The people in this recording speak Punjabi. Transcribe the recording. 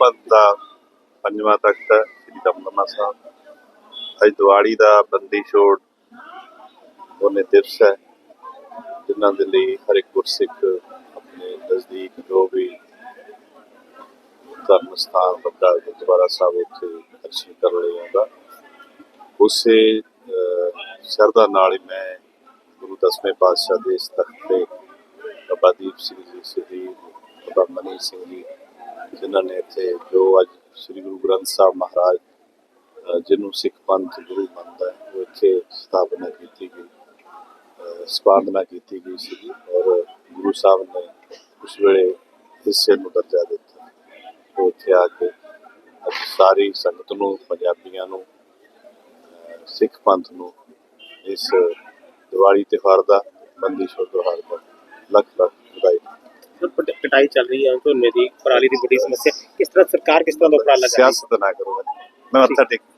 ਪੰਥ ਦਾ ਪੰਜਵਾਂ ਤਖਤ ਹੈ ਸ੍ਰੀ ਦਮਦਮਾ ਸਾਹਿਬ। ਅੱਜ ਦਿਵਾਲੀ ਦਾ ਬੰਦੀ ਛੋੜ ਉਹਨੇ ਦਿਵਸ ਹੈ ਜਿਨ੍ਹਾਂ ਦੇ ਲਈ ਹਰ ਇੱਕ ਗੁਰਸਿੱਖ ਆਪਣੇ ਨਜ਼ਦੀਕ ਜੋ ਵੀ ਧਰਮ ਸਥਾਨ ਵੱਡਾ ਗੁਰਦੁਆਰਾ ਸਾਹਿਬ ਉੱਥੇ ਦਰਸ਼ਨ ਕਰਨ ਲਈ ਆਉਂਦਾ। ਉਸੇ ਅਹ, ਸ਼ਰਧਾ ਨਾਲ ਹੀ ਮੈਂ ਗੁਰੂ ਦਸਵੇਂ ਪਾਤਸ਼ਾਹ ਦੇ ਇਸ ਤਖਤ ਤੇ ਬਾਬਾ ਦੀਪ ਸਿੰਘ ਜੀ ਸ੍ਰੀ ਬਾਬਾ ਮਨੀ ਸਿੰਘ ਜੀ ਜਿਨ੍ਹਾਂ ਨੇ ਇੱਥੇ ਜੋ ਅੱਜ ਸ੍ਰੀ ਗੁਰੂ ਗ੍ਰੰਥ ਸਾਹਿਬ ਮਹਾਰਾਜ ਜਿਹਨੂੰ ਸਿੱਖ ਪੰਥ ਗੁਰੂ ਮੰਨਦਾ ਹੈ ਉਹ ਇੱਥੇ ਸਥਾਪਨਾ ਕੀਤੀ ਗਈ ਅਹ, ਕੀਤੀ ਗਈ ਸੀ ਔਰ ਗੁਰੂ ਸਾਹਿਬ ਨੇ ਉਸ ਵੇਲੇ ਹਿੱਸੇ ਨੂੰ ਦਰਜਾ ਦਿੱਤਾ। ਉਹ ਇੱਥੇ ਆ ਕੇ ਸਾਰੀ ਸੰਗਤ ਨੂੰ ਪੰਜਾਬੀਆਂ ਨੂੰ ਸਿੱਖ ਪੰਥ ਨੂੰ ਇਸ ਦੀਵਾਲੀ ਤਿਉਹਾਰ ਦਾ ਬੰਦੀ ਛੋੜ ਤਿਉਹਾਰ ਦਾ ਕਟਾਈ ਚੱਲ ਰਹੀ ਹੈ ਝੋਨੇ ਦੀ ਪਰਾਲੀ ਦੀ ਬੜੀ ਸਮੱਸਿਆ। ਕਿਸ ਤਰ੍ਹਾਂ ਸਰਕਾਰ ਕਿਸ ਤਰ੍ਹਾਂ ਦਾ ਉਪਰਾਲਾ ਕਰ ਰਹੀ ਹੈ? ਸਿਆਸਤ ਨਾ ਕਰੋ ਮੈਂ ਮੱਥਾ ਟੇਕ